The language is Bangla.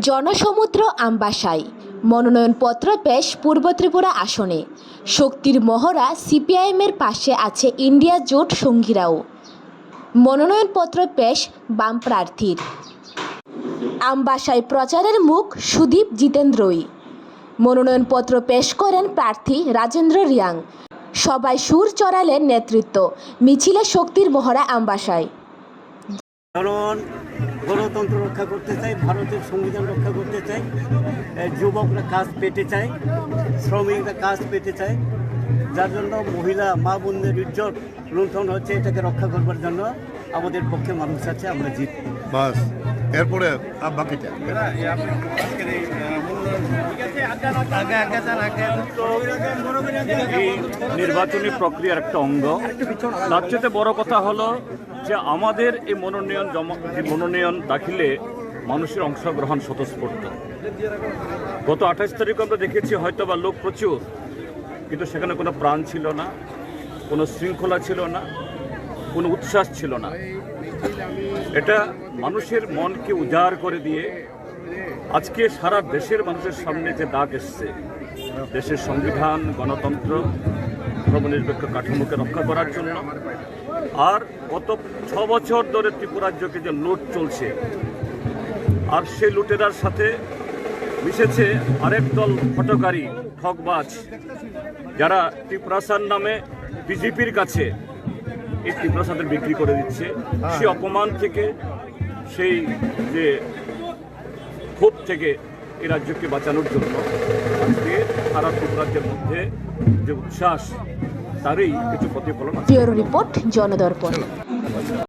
জনসমুদ্র আমবাসায় মনোনয়নপত্র পেশ পূর্ব ত্রিপুরা আসনে। শক্তির মহড়া সিপিআইএমের পাশে আছে ইন্ডিয়া জোট সঙ্গীরাও। মনোনয়নপত্র পেশ বাম প্রার্থীর। আমবাসায় প্রচারের মুখ সুদীপ জিতেন্দ্রই। মনোনয়নপত্র পেশ করেন প্রার্থী রাজেন্দ্র রিয়াং। সবাই সুর চড়ালেন নেতৃত্ব, মিছিলে শক্তির মহড়া আমবাসায় গণতন্ত্র রক্ষা করতে চাই ভারতের সংবিধান রক্ষা করতে চাই যুবকরা কাজ পেতে চায় শ্রমিকরা কাজ পেতে চায়। যার জন্য মহিলা মা বোনদের উজ্জ্বল লুণ্ঠন হচ্ছে এটাকে রক্ষা করবার জন্য আমাদের পক্ষে মানুষ আছে আমরা জিত বাস এরপরে বাকিটা। এই নির্বাচনী প্রক্রিয়ার একটা অঙ্গ। তার চেয়ে বড় কথা হলো যে আমাদের এই মনোনয়ন জমা মনোনয়ন দাখিলে মানুষের অংশগ্রহণ স্বতঃস্ফূর্ত। গত আঠাশ তারিখ আমরা দেখেছি হয়তো বা লোক প্রচুর, কিন্তু সেখানে কোনো প্রাণ ছিল না, কোনো শৃঙ্খলা ছিল না, কোনো উচ্ছ্বাস ছিল না। এটা মানুষের মনকে উজাড় করে দিয়ে আজকে সারা দেশের মানুষের সামনে যে ডাক এসছে, দেশের সংবিধান, গণতন্ত্র, ধর্মনিরপেক্ষ কাঠামোকে রক্ষা করার জন্য, আর গত ছ বছর ধরে ত্রিপুরাজ্যকে যে লুট চলছে, আর সেই লুটেরার সাথে মিশেছে আরেক দল ফটকারী ঠকবাজ যারা ত্রিপ্রাসাদ নামে বিজেপির কাছে এই ত্রিপ্রাসাদের বিক্রি করে দিচ্ছে। সেই অপমান থেকে সেই যে ক্ষোভ থেকে এই রাজ্যকে বাঁচানোর জন্য আজকে সারা রাজ্যের মধ্যে যে উচ্ছ্বাস, তারই কিছু প্রতিফলন রিপোর্ট, জনদর্পণ।